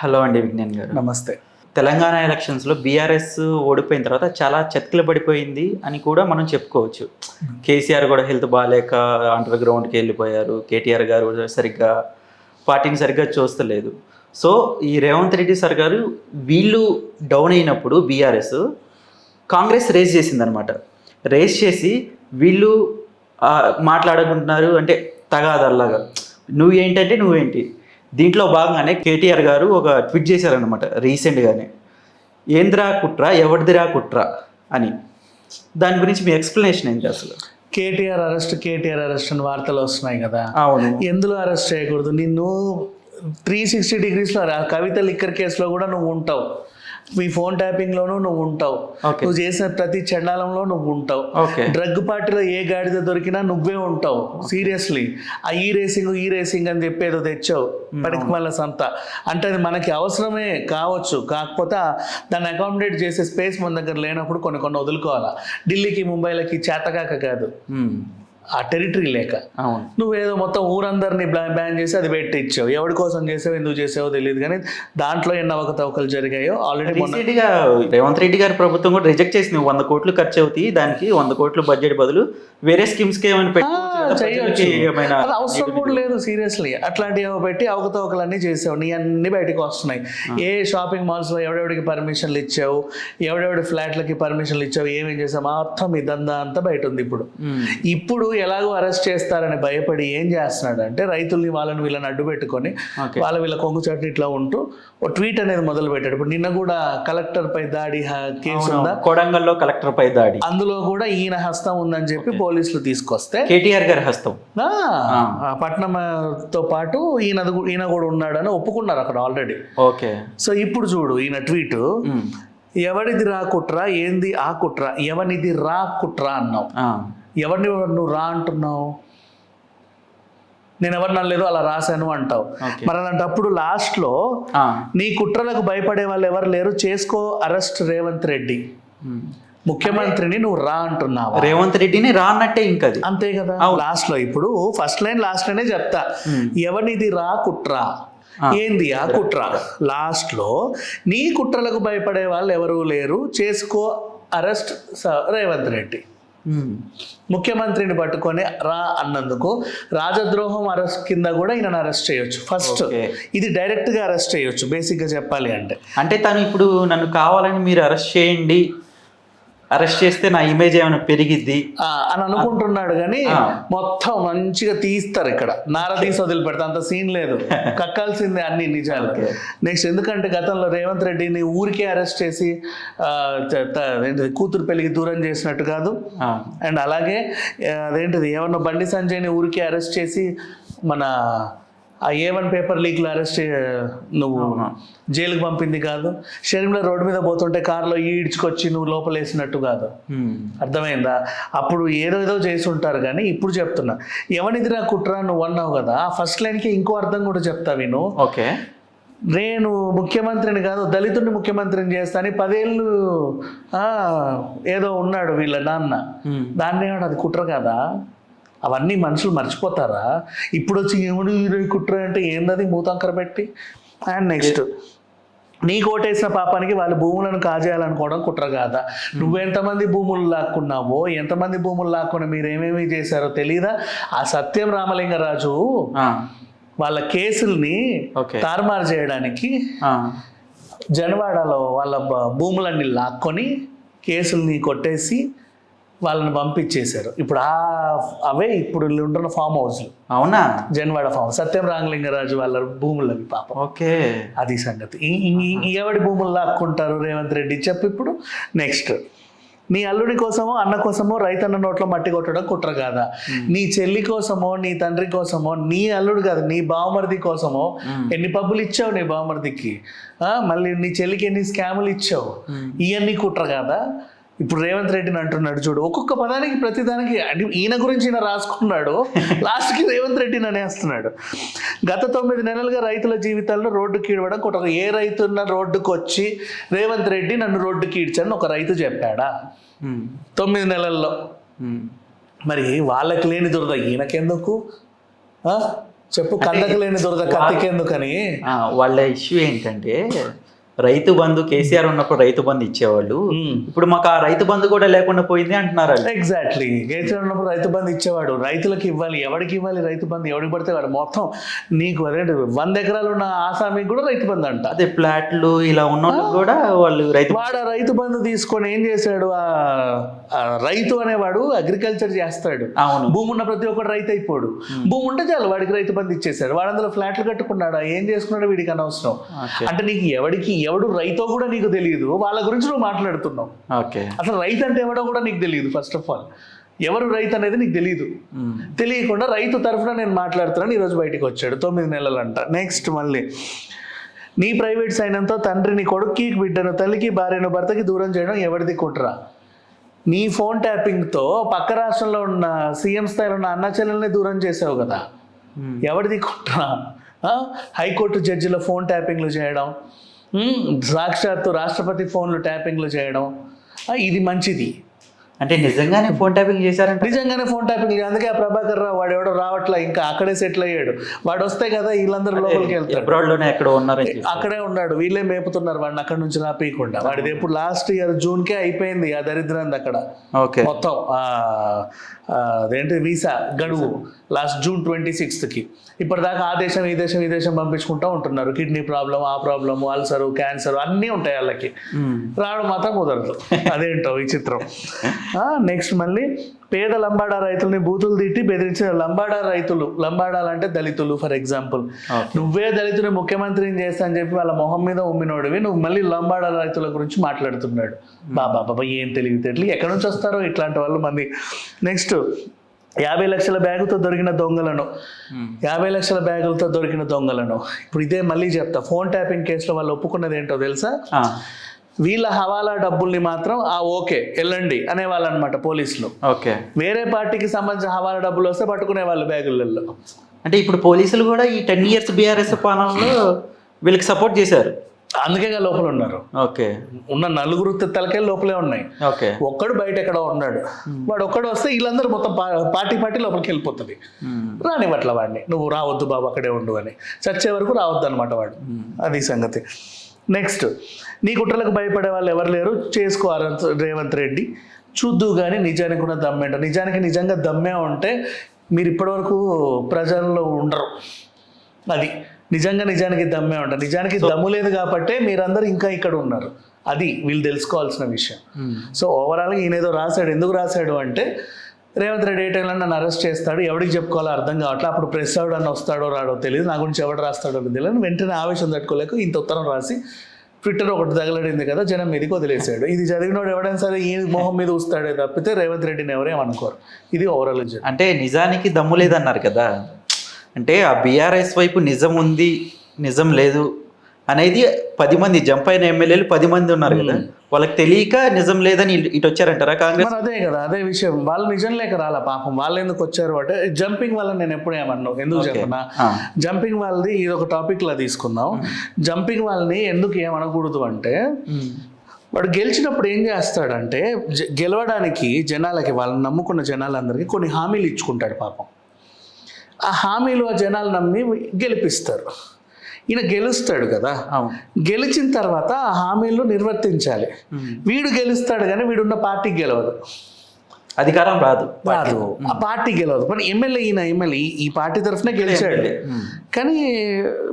Hello అండి విజ్ఞాన్ గారు. నమస్తే. తెలంగాణ ఎలక్షన్స్లో బీఆర్ఎస్ ఓడిపోయిన తర్వాత చాలా చతికిల పడిపోయింది అని కూడా మనం చెప్పుకోవచ్చు. కేసీఆర్ కూడా హెల్త్ బాగాలేక అండర్ గ్రౌండ్కి వెళ్ళిపోయారు. కేటీఆర్ గారు సరిగ్గా పార్టీని సరిగ్గా చూస్తలేదు. సో ఈ రేవంత్ రెడ్డి సార్ గారు వీళ్ళు డౌన్ అయినప్పుడు బీఆర్ఎస్ కాంగ్రెస్ రేస్ చేసిందనమాట రేస్ చేసి వీళ్ళు మాట్లాడుకుంటున్నారు అంటే తగాదల్లాగా. నువ్వేంటంటే నువ్వేంటి? దీంట్లో భాగంగానే కేటీఆర్ గారు ఒక ట్వీట్ చేశారనమాట రీసెంట్గానే. ఏంద్రా కుట్ర ఎవరిదిరా కుట్ర అని. దాని గురించి మీ ఎక్స్ప్లెనేషన్ ఏంటి అసలు? కేటీఆర్ అరెస్ట్ కేటీఆర్ అరెస్ట్ అని వార్తలు వస్తున్నాయి కదా. అవును. ఎందులో అరెస్ట్ చేయకూడదు? నిన్ను త్రీ సిక్స్టీ డిగ్రీస్లో కవిత లిక్కర్ కేసులో కూడా నువ్వు ఉంటావు. మీ ఫోన్ ట్యాపింగ్లోనూ నువ్వు ఉంటావు. నువ్వు చేసిన ప్రతి చండాలంలో నువ్వు ఉంటావు. డ్రగ్ పార్టీలో ఏ గాడిద దొరికినా నువ్వే ఉంటావు. సీరియస్లీ. ఆ ఈ రేసింగ్ ఈ రేసింగ్ అని చెప్పి ఏదో తెచ్చావు. మళ్ళీ సంత. అంటే అది మనకి అవసరమే కావచ్చు. కాకపోతే దాన్ని అకామిడేట్ చేసే స్పేస్ మన దగ్గర లేనప్పుడు కొన్ని కొన్ని వదులుకోవాలా. ఢిల్లీకి ముంబైలకి చేతకాక కాదు. ఆ టెరిటరీ లేక. నువ్వేదో మొత్తం ఊరందరినీ బ్యాన్ చేసి అది పెట్టి ఇచ్చావు. ఎవరి కోసం చేసావు? ఎందుకు చేసావో తెలియదు కానీ దాంట్లో ఎన్ని అవకతవకలు జరిగాయో ఆల్రెడీ మొన్న రీసెంట్గా రేవంత్ రెడ్డి గారి ప్రభుత్వం కూడా రిజెక్ట్ చేసింది. వంద కోట్లు ఖర్చు అవుతాయి. దానికి వంద కోట్లు బడ్జెట్ బదులు వేరే స్కీమ్స్కి ఏమైనా కదా, చేయొచ్చు. అది అవసరం కూడా లేదు సీరియస్లీ అట్లాంటివి పెట్టి అవకతవకలన్నీ చేసావు. నీ అన్ని బయటకు వస్తున్నాయి. ఏ షాపింగ్ మాల్స్లో ఎవడెవడికి పర్మిషన్లు ఇచ్చావు? ఎవడెవడి ఫ్లాట్లకి పర్మిషన్లు ఇచ్చావు? ఏమేం చేసావు? మొత్తం దందా అంతా బయట ఉంది ఇప్పుడు. ఇప్పుడు ఎలాగో అరెస్ట్ చేస్తారని భయపడి ఏం చేస్తున్నాడు అంటే రైతుల్ని వాళ్ళని వీళ్ళని అడ్డు పెట్టుకొని వాళ్ళ వీళ్ళ కొంగు చాటు ఇట్లా ఉంటూ ఓ ట్వీట్ అనేది మొదలు పెట్టాడు ఇప్పుడు నిన్న కూడా కలెక్టర్ పై దాడి కేసు కొడంగల్లో కలెక్టర్ పై దాడి. అందులో కూడా ఈయన హస్తం ఉందని చెప్పి పోలీసులు తీసుకొస్తే కేటీఆర్ గారి ఆ, ఆ. పట్నంతో పాటు ఈయన ఈయన కూడా ఉన్నాడని ఒప్పుకున్నారు అక్కడ ఆల్రెడీ. ఓకే. సో ఇప్పుడు చూడు ఈయన ట్వీట్. ఉమ్, ఎవడిది రా కుట్ర ఏంది ఆ కుట్ర ఎవనిది రా కుట్ర అన్నావు. ఎవరిని నువ్వు రా అంటున్నావు? నేను ఎవరిని అనలేదు అలా రాశాను అంటావు. మరి అలాంటప్పుడు లాస్ట్లో నీ కుట్రలకు భయపడే వాళ్ళు ఎవరు లేరు? చేసుకో అరెస్ట్ రేవంత్ రెడ్డి. ముఖ్యమంత్రిని నువ్వు రా అంటున్నావా? రేవంత్ రెడ్డిని రానట్టే ఇంకా అది. అంతే కదా? లాస్ట్లో ఇప్పుడు ఫస్ట్ లైన్ లాస్ట్ లైనే చెప్తా. ఎవరినిది రా కుట్ర? ఏంది ఆ కుట్ర? లాస్ట్లో నీ కుట్రలకు భయపడే వాళ్ళు ఎవరు లేరు. చేసుకో అరెస్ట్ రేవంత్ రెడ్డి. ముఖ్యమంత్రిని పట్టుకొని రా అన్నందుకు రాజద్రోహం అరెస్ట్ కింద కూడా ఈయన అరెస్ట్ చేయొచ్చు. ఫస్ట్. ఇది డైరెక్ట్గా అరెస్ట్ చేయొచ్చు బేసిక్గా చెప్పాలి అంటే. అంటే తను ఇప్పుడు నన్ను కావాలని మీరు అరెస్ట్ చేయండి అరెస్ట్ చేస్తే నా ఇమేజ్ ఏమైనా పెరిగిద్ది? అని అనుకుంటున్నాడు కానీ. మొత్తం మంచిగా తీస్తారు ఇక్కడ. నార తీసి వదిలిపెడతా అంత సీన్ లేదు. కక్కాల్సిందే అన్ని నిజాలు. నెక్స్ట్ ఎందుకంటే గతంలో రేవంత్ రెడ్డిని ఊరికే అరెస్ట్ చేసి ఏంటిది కూతురు పెళ్ళికి దూరం చేసినట్టు కాదు. అండ్ అలాగే అదేంటిది ఏమన్నా బండి సంజయ్ని ఊరికే అరెస్ట్ చేసి మన ఆ ఏ వన్ పేపర్ లీక్లో అరెస్ట్ నువ్వు జైలుకి పంపింది కాదు. షర్మిల రోడ్డు మీద పోతుంటే కారులో ఈడ్చుకొచ్చి నువ్వు లోపలేసినట్టు కాదు. అర్థమైందా? అప్పుడు ఏదో ఏదో చేసి ఉంటారు కానీ ఇప్పుడు చెప్తున్నా. ఎవనిదిరా కుట్ర నువ్వు అన్నావు కదా ఆ ఫస్ట్ లైన్కి ఇంకో అర్థం కూడా చెప్తా విను. ఓకే. నేను ముఖ్యమంత్రిని కాదు దళితుడిని ముఖ్యమంత్రిని చేస్తాను పదేళ్ళు ఏదో ఉన్నాడు వీళ్ళ నాన్న. దాన్ని అది కుట్ర కదా? అవన్నీ మనుషులు మర్చిపోతారా? ఇప్పుడు వచ్చి ఏముడు కుట్ర అంటే ఏందది మూతంకర పెట్టి? అండ్ నెక్స్ట్ నీ కోటేసిన పాపానికి వాళ్ళ భూములను కాజేయాలనుకోవడం కుట్ర కాదా నువ్వెంతమంది భూములు లాక్కున్నావో ఎంతమంది భూములు లాక్కుని మీరు ఏమేమి చేశారో తెలీదా? ఆ సత్యం రామలింగరాజు వాళ్ళ కేసుల్ని తారుమారు చేయడానికి జనవాడలో వాళ్ళ భూములన్నీ లాక్కొని కేసుల్ని కొట్టేసి వాళ్ళని పంపించేశారు. ఇప్పుడు ఆ అవే ఇప్పుడు ఉంటున్న ఫామ్ హౌస్లు అవునా? జన్వాడ ఫామ్ సత్యం రాంగలింగరాజు వాళ్ళ భూములు అవి పాపం. ఓకే. అది సంగతి. ఎవడి భూములు లాక్కుంటారు రేవంత్ రెడ్డి? చెప్పు ఇప్పుడు. నెక్స్ట్ నీ అల్లుడి కోసమో అన్న కోసమో రైతన్న నోట్లో మట్టి కొట్టడం కుట్ర కాదా? నీ చెల్లి కోసమో నీ తండ్రి కోసమో నీ అల్లుడు కాదు నీ బావమరిది కోసమో ఎన్ని పబ్బులు ఇచ్చావు నీ బావమరిదికి? ఆ, మళ్ళీ నీ చెల్లికి ఎన్ని స్కాములు ఇచ్చావు? ఇవన్నీ కుట్ర కాదా? ఇప్పుడు రేవంత్ రెడ్డిని అంటున్నాడు చూడు ఒక్కొక్క పదానికి ప్రతిదానికి అంటే ఈయన గురించి ఈయన రాసుకున్నాడు లాస్ట్కి రేవంత్ రెడ్డిని అనేస్తున్నాడు. గత తొమ్మిది నెలలుగా రైతుల జీవితాల్లో రోడ్డుకి ఈడవడం కుట్ర ఏ రైతున్న రోడ్డుకు వచ్చి రేవంత్ రెడ్డి నన్ను రోడ్డుకి ఈడ్చాడని ఒక రైతు చెప్పాడా? తొమ్మిది నెలల్లో. మరి వాళ్ళకి లేని దురద ఈయనకెందుకు? చెప్పు కళ్ళకు లేని దురద కత్తికెందుకని? వాళ్ళ ఇష్యూ ఏంటంటే రైతు బంధు కేసీఆర్ ఉన్నప్పుడు రైతు బంధు ఇచ్చేవాళ్ళు. ఇప్పుడు మాకు ఆ రైతు బంధు కూడా లేకుండా పోయింది అంటున్నారు ఎగ్జాక్ట్లీ కేసీఆర్ ఉన్నప్పుడు రైతు బంధు ఇచ్చేవాడు. రైతులకు ఇవ్వాలి ఎవరికి ఇవ్వాలి రైతు బంధు? ఎవరికి పడితే వాడు మొత్తం నీకు అదే వంద ఎకరాలు ఉన్న ఆసామికి కూడా రైతు బంధు అంట. అదే ప్లాట్లు ఇలా ఉన్న కూడా వాళ్ళు రైతు వాడు రైతు బంధు తీసుకొని ఏం చేశాడు? ఆ రైతు అనేవాడు అగ్రికల్చర్ చేస్తాడు. అవును. భూమి ఉన్న ప్రతి ఒక్కడు రైతు అయిపోడు. భూమి ఉంటే చాలు వాడికి రైతు బంధు ఇచ్చేసాడు వాడు అందులో ఫ్లాట్లు కట్టుకున్నాడా? ఏం చేసుకున్నాడో వీడికి అనవసరం. అంటే నీకు ఎవడికి ఎవడు రైతో కూడా నీకు తెలియదు. వాళ్ళ గురించి నువ్వు మాట్లాడుతున్నావు. ఓకే. అసలు రైతు అంటే ఎవడో కూడా నీకు తెలియదు ఫస్ట్ ఆఫ్ ఆల్ ఎవరు రైతు అనేది నీకు తెలియదు. తెలియకుండా రైతు తరఫున నేను మాట్లాడుతున్నాను ఈరోజు బయటికి వచ్చాడు. తొమ్మిది నెలలంట. నెక్స్ట్ మళ్ళీ. నీ ప్రైవేట్ సైన్యంతో తండ్రిని కొడుక్కి బిడ్డను తల్లికి భార్యను భర్తకి దూరం చేయడం ఎవరిది కుట్రా? నీ ఫోన్ ట్యాపింగ్తో పక్క రాష్ట్రంలో ఉన్న సీఎం స్థాయిలో ఉన్న అన్న చెల్లెల్ని దూరం చేసావు కదా. ఎవరిది కుట్రా? హైకోర్టు జడ్జిల ఫోన్ ట్యాపింగ్లు చేయడం. సాక్షాత్తు రాష్ట్రపతి ఫోన్లు ట్యాపింగ్లు చేయడం. ఇది మంచిది. అంటే నిజంగానే ఫోన్ ట్యాపింగ్ చేశారంట? నిజంగానే ఫోన్ ట్యాపింగ్ అందుకే ఆ ప్రభాకర్ రావు వాడు ఎవడో రావట్లే ఇంకా అక్కడే సెటిల్ అయ్యాడు. వాడు వస్తే కదా వీళ్ళందరూ లోపలికి వెళ్తారు. అబ్రాడ్లోనే ఎక్కడ ఉన్నారని చెప్పి. అక్కడే ఉన్నాడు. వీళ్ళే మేపుతున్నారు వాడిని అక్కడ నుంచి రాపీయకుండా వాడిది ఎప్పుడు లాస్ట్ ఇయర్ జూన్ కే అయిపోయింది ఆ దరిద్రాన్ని అక్కడ. ఓకే. మొత్తం అదేంటి వీసా గడువు లాస్ట్ జూన్ ట్వంటీ సిక్స్త్కి ఇప్పటిదాకా ఆ దేశం ఈ దేశం ఈ దేశం పంపించుకుంటూ ఉంటున్నారు. కిడ్నీ ప్రాబ్లం ఆ ప్రాబ్లం అల్సర్ క్యాన్సర్ అన్నీ ఉంటాయి వాళ్ళకి. రావడం మాత్రం కుదరదు. అదేంటో విచిత్రం. నెక్స్ట్ మళ్ళీ పేద లంబాడా రైతుల్ని బూతులు తిట్టి బెదిరించిన లంబాడా రైతులు. లంబాడాలంటే దళితులు ఫర్ ఎగ్జాంపుల్. నువ్వే దళితుని ముఖ్యమంత్రిని చేస్తా అని చెప్పి వాళ్ళ మొహం మీద ఉమ్మినోడివి నువ్వు మళ్ళీ లంబాడా రైతుల గురించి మాట్లాడుతున్నాడు. బాబా బాబా ఏం తెలివితేటలు ఎక్కడి నుంచి వస్తారో ఇట్లాంటి వాళ్ళు మంది. నెక్స్ట్ యాభై లక్షల బ్యాగుతో దొరికిన దొంగలను. మ్మ్. యాభై లక్షల బ్యాగులతో దొరికిన దొంగలను. ఇప్పుడు ఇదే మళ్ళీ చెప్తా. ఫోన్ ట్యాపింగ్ కేసులో వాళ్ళు ఒప్పుకున్నది ఏంటో తెలుసా? వీళ్ళ హవాలా డబ్బుల్ని మాత్రం ఆ ఓకే వెళ్ళండి అనేవాళ్ళు అనమాట పోలీసులు. ఓకే. వేరే పార్టీకి సంబంధించిన హవాలా డబ్బులు వస్తే పట్టుకునే వాళ్ళు బ్యాగులలో. అంటే ఇప్పుడు పోలీసులు కూడా ఈ టెన్ ఇయర్స్ బీఆర్ఎస్ పాలనలో వీళ్ళకి సపోర్ట్ చేశారు. అందుకేగా లోపల ఉన్నారు. ఓకే. ఉన్న నలుగురు తలకే లోపలే ఉన్నాయి. ఓకే. ఒక్కడు బయట ఎక్కడో ఉన్నాడు. వాడు ఒక్కడు వస్తే వీళ్ళందరూ మొత్తం పార్టీ పార్టీ లోపలికి వెళ్ళిపోతుంది. రానివ్వట్ల వాడిని. నువ్వు రావద్దు బాబు అక్కడే ఉండు అని. చచ్చే వరకు రావద్దు అనమాట వాడు అది సంగతి. నెక్స్ట్ నీ కుట్రలకు భయపడే వాళ్ళు ఎవరు లేరు? చేసుకో రేవంత్ రెడ్డి. చూద్దు కానీ నిజానికి ఉన్న దమ్మేంట నిజానికి నిజంగా దమ్మే ఉంటే మీరు ఇప్పటివరకు ప్రజల్లో ఉండరు. అది నిజంగా నిజానికి దమ్మే ఉంటారు నిజానికి దమ్ము లేదు కాబట్టే మీరందరూ ఇంకా ఇక్కడ ఉన్నారు. అది వీళ్ళు తెలుసుకోవాల్సిన విషయం. సో ఓవరాల్గా ఈయన ఏదో రాశాడు. ఎందుకు రాశాడు అంటే రేవంత్ రెడ్డి ఏ టైంలో నన్ను అరెస్ట్ చేస్తాడు? ఎవరికి చెప్పుకోవాలో అర్థం కావట్లేదు అప్పుడు ప్రెస్ ఎవడన్నా వస్తాడో రాడో తెలియదు నా గురించి ఎవడు రాస్తాడో తెలియదు వెంటనే ఆవేశం తట్టుకోలేక ఇంత ఉత్తరం రాసి ట్విట్టర్ ఒకటి తగలడింది కదా జనం మీదకి వదిలేశాడు. ఇది చదివినోడు ఎవడైనా సరే ఈ మొహం మీద వస్తాడే తప్పితే రేవంత్ రెడ్డిని ఎవరేమనుకోరు ఇది ఓవరాల్ అంటే నిజానికి దమ్ము లేదన్నారు కదా. అంటే ఆ బీఆర్ఎస్ వైపు నిజం ఉంది నిజం లేదు అనేది పది మంది జంప్ అయిన ఎమ్మెల్యేలు పది మంది ఉన్నారు కదా. వాళ్ళకి తెలియక నిజం లేదని ఇటు- వచ్చారంటారా కాంగ్రెస్? అదే కదా అదే విషయం. వాళ్ళు నిజం లేక రాలా పాపం. వాళ్ళు ఎందుకు వచ్చారు అంటే జంపింగ్ వల్ల నేను ఎప్పుడు ఏమన్నాను ఎందుకు. చెప్పనా. జంపింగ్ వాళ్ళది ఇది ఒక టాపిక్ లా తీసుకుందాం. జంపింగ్ వాళ్ళని ఎందుకు ఏమనకూడదు అంటే. వాడు గెలిచినప్పుడు ఏం చేస్తాడంటే గెలవడానికి జనాలకి వాళ్ళని నమ్ముకున్న జనాలందరికీ కొన్ని హామీలు ఇచ్చుకుంటాడు పాపం. ఆ హామీలు ఆ జనాలు నమ్మి గెలిపిస్తారు. ఈయన గెలుస్తాడు కదా. గెలిచిన తర్వాత ఆ హామీలు నిర్వర్తించాలి. వీడు గెలుస్తాడు కానీ వీడున్న పార్టీకి గెలవదు. అధికారం రాదు. రాదు. ఆ పార్టీ గెలవదు. కానీ ఎమ్మెల్యే ఈయన ఎమ్మెల్యే ఈ పార్టీ తరఫున గెలిచాడు. కానీ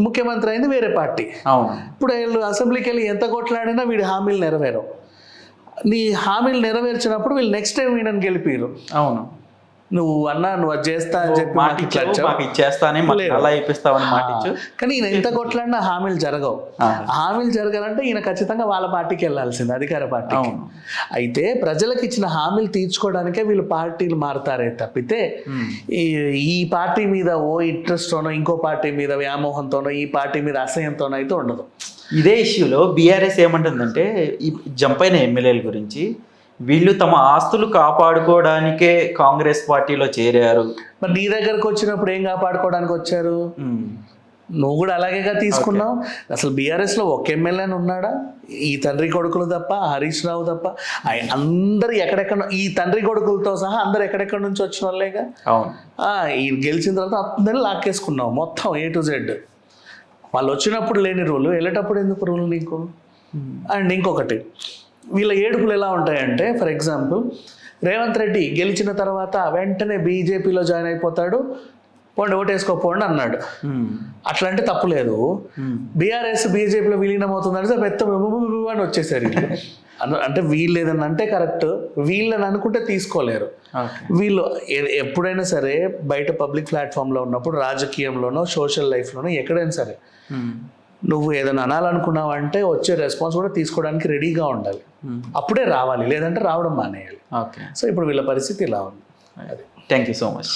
ముఖ్యమంత్రి అయింది వేరే పార్టీ. అవును. ఇప్పుడు వీళ్ళు అసెంబ్లీకి వెళ్ళి ఎంత కొట్లాడినా వీడి హామీలు నెరవేరవు. నీ హామీలు నెరవేర్చినప్పుడు వీళ్ళు నెక్స్ట్ టైం వీళ్ళని గెలిపిరు అవును. నువ్వు అన్నా నువ్వు అది చేస్తా అని చెప్పి మాట ఇచ్చావు. మాకు ఇచ్చేస్తానే. అలా ఇప్పిస్తామని మాట ఇచ్చు కానీ ఈయన ఎంత కొట్లాడినా హామీలు జరగవు. హామీలు జరగాలంటే ఈయన ఖచ్చితంగా వాళ్ళ పార్టీకి వెళ్ళాల్సింది అధికార అవును అయితే ప్రజలకు ఇచ్చిన హామీలు తీర్చుకోవడానికే వీళ్ళు పార్టీలు మారుతారే తప్పితే. ఈ ఈ పార్టీ మీద ఓ ఇంట్రెస్ట్తోనో ఇంకో పార్టీ మీద వ్యామోహంతోనో ఈ పార్టీ మీద అసహ్యంతోనో అయితే ఉండదు ఇదే ఇష్యూలో బీఆర్ఎస్ ఏమంటుందంటే ఈ జంప్ అయిన ఎమ్మెల్యేల గురించి వీళ్ళు తమ ఆస్తులు కాపాడుకోవడానికే కాంగ్రెస్ పార్టీలో చేరారు. మరి నీ దగ్గరకు వచ్చినప్పుడు ఏం కాపాడుకోవడానికి వచ్చారు? నువ్వు కూడా అలాగేగా తీసుకున్నావు. అసలు బీఆర్ఎస్లో ఒక ఎమ్మెల్యే ఉన్నాడా? ఈ తండ్రి కొడుకులు తప్ప హరీష్ రావు తప్ప అందరు ఎక్కడెక్కడ ఈ తండ్రి కొడుకులతో సహా అందరు ఎక్కడెక్కడ నుంచి వచ్చిన వాళ్ళేగా? ఈ గెలిచిన తర్వాత అందరిని లాక్కేసుకున్నావు మొత్తం ఏ టు జెడ్ వాళ్ళు వచ్చినప్పుడు లేని రూలు వెళ్ళేటప్పుడు ఎందుకు రూల్ నీకు? అండ్ ఇంకొకటి వీళ్ళ ఏడుపులు ఎలా ఉంటాయంటే ఫర్ ఎగ్జాంపుల్ రేవంత్ రెడ్డి గెలిచిన తర్వాత వెంటనే బీజేపీలో జాయిన్ అయిపోతాడు పోండి ఓటేసుకోపోండి అన్నాడు. అట్లా అంటే తప్పు లేదు ఉమ్. బీఆర్ఎస్ బీజేపీలో విలీనం అవుతుందంటే పెద్ద అని వచ్చేసారు అంటే వీళ్ళు ఏదన్నా అంటే కరెక్ట్ వీళ్ళని అనుకుంటే తీసుకోలేరు వీళ్ళు ఎప్పుడైనా సరే బయట పబ్లిక్ ప్లాట్ఫామ్లో ఉన్నప్పుడు రాజకీయంలోనో సోషల్ లైఫ్లోనో ఎక్కడైనా సరే. నువ్వు ఏదైనా అనాలనుకున్నావంటే వచ్చే రెస్పాన్స్ కూడా తీసుకోవడానికి రెడీగా ఉండాలి. ఉమ్. అప్పుడే రావాలి లేదంటే రావడం మానేయాలి. ఓకే సో ఇప్పుడు వీళ్ళ పరిస్థితి ఇలా ఉంది. Thank you so much